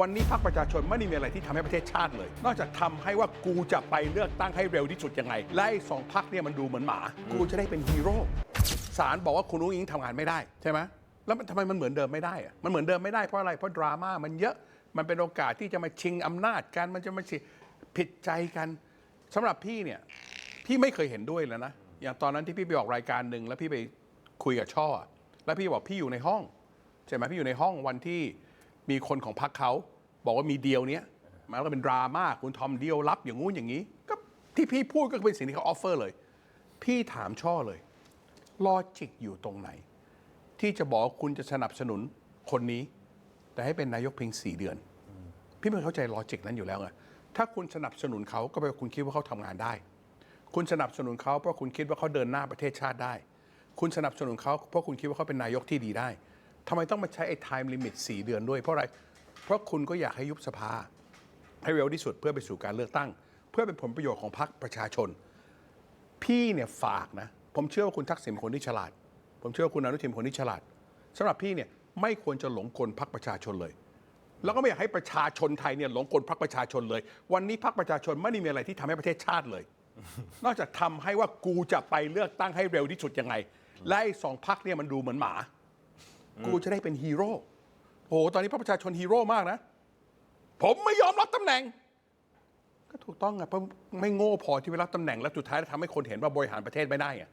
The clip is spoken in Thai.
วันนี้พรรคประชาชนไม่ได้มีอะไรที่ทำให้ประเทศชาติเลย นอกจากทำให้ว่ากูจะไปเลือกตั้งให้เร็วที่สุดยังไงและไอ้สองพรรคเนี่ยมันดูเหมือนหมา กูจะได้เป็นฮีโร่ศาลบอกว่าคุณนุ้งอิงทำงานไม่ได้ใช่ไหมแล้วทำไมมันเหมือนเดิมไม่ได้อะมันเหมือนเดิมไม่ได้เพราะอะไรเพราะดราม่ามันเยอะมันเป็นโอกาสที่จะมาชิงอำนาจกันมันจะมาชิผิดใจกันสำหรับพี่เนี่ยพี่ไม่เคยเห็นด้วยแล้วนะอย่างตอนนั้นที่พี่ไปออกรายการหนึ่งแล้วพี่ไปคุยกับช่อ แล้วพี่บอกพี่อยู่ในห้องใช่ไหมพี่อยู่ในห้องวันที่ มีคนของพรรคเขาบอกว่ามีเดียวเนี้ยมันก็เป็นดราม่าคุณทอมเดียวรับอย่างงู้นอย่างนี้ ก็ที่พี่พูดก็เป็นสิ่งที่เขาออฟเฟอร์เลย พี่ถามช่อเลยลอจิกอยู่ตรงไหน ที่จะบอกคุณจะสนับสนุนคนนี้ แต่ให้เป็นนายกเพียงสี่เดือน พี่ไม่เข้าใจลอจิกนั้นอยู่แล้วไงถ้าคุณสนับสนุนเขาก็แปลว่าคุณคิดว่าเขาทำงานได้ คุณสนับสนุนเขาเพราะคุณคิดว่าเขาเดินหน้าประเทศชาติได้ คุณสนับสนุนเขาเพราะคุณคิดว่าเขาเป็นนายกที่ดีได้ ทำไมต้องมาใช้ไอ้ time limit 4เดือนด้วยเพราะอะไร เพราะคุณก็อยากให้ยุบสภา ให้เร็วที่สุดเพื่อไปสู่การเลือกตั้ง เพื่อเป็นผลประโยชน์ของพรรคประชาชน พี่เนี่ยฝากนะ ผมเชื่อว่าคุณทักษิณคนที่ฉลาด ผมเชื่อว่าคุณอนุทินคนที่ฉลาดสำหรับพี่เนี่ยไม่ควรจะหลงกลพรรคประชาชนเลย แล้วก็ไม่อยากให้ประชาชนไทยเนี่ยหลงกลพรรคประชาชนเลย วันนี้พรรคประชาชนไม่ได้มีอะไรที่ทำให้ประเทศชาติเลย นอกจากทำให้ว่ากูจะไปเลือกตั้งให้เร็วที่สุดยังไง และไอ้สองพรรคเนี่ยมันดูเหมือนหมา กูจะได้เป็นฮีโร่โอ้โหตอนนี้พระประชาชนฮีโร่มากนะ ผมไม่ยอมรับตำแหน่ง ก็ถูกต้องอะเพราะไม่โง่พอที่ไปรับตำแหน่งแล้วสุดท้ายทำให้คนเห็นว่าบริหารประเทศไม่ได้อะ